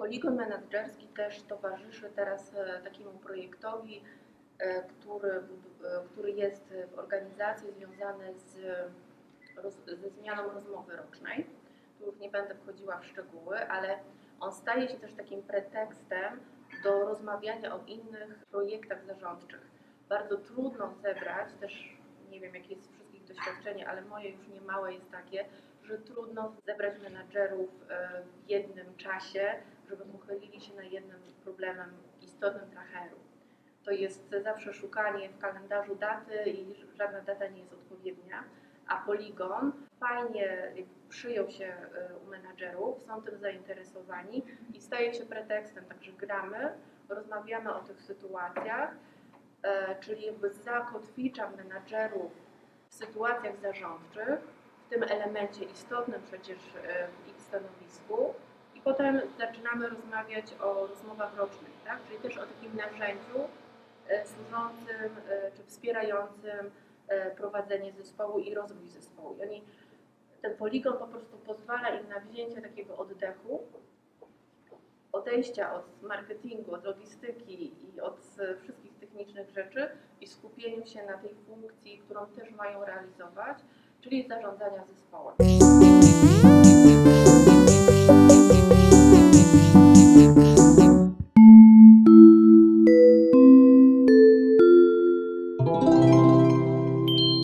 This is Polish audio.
Poligon menedżerski też towarzyszy teraz e, takiemu projektowi, e, który, który jest w organizacji związany z, ze zmianą rozmowy rocznej. Tu już nie będę wchodziła w szczegóły, ale on staje się też takim pretekstem do rozmawiania o innych projektach zarządczych. Bardzo trudno zebrać, też nie wiem jakie jest wszystkich doświadczenie, ale moje już niemałe jest takie, że trudno zebrać menadżerów e, w jednym czasie, żeby pochylili się nad jednym problemem istotnym dla HR-u. To jest zawsze szukanie w kalendarzu daty i żadna data nie jest odpowiednia, a Poligon fajnie przyjął się e, u menadżerów, są tym zainteresowani i staje się pretekstem, także gramy, rozmawiamy o tych sytuacjach, e, czyli jakby zakotwiczam menadżerów w sytuacjach zarządczych, w tym elemencie istotnym przecież w ich stanowisku i potem zaczynamy rozmawiać o rozmowach rocznych, tak? czyli też o takim narzędziu e, służącym e, czy wspierającym e, prowadzenie zespołu i rozwój zespołu. I oni, ten poligon po prostu pozwala im na wzięcie takiego oddechu, odejścia od marketingu, od logistyki i od wszystkich technicznych rzeczy i skupieniu się na tej funkcji, którą też mają realizować, czyli zarządzania zespołem.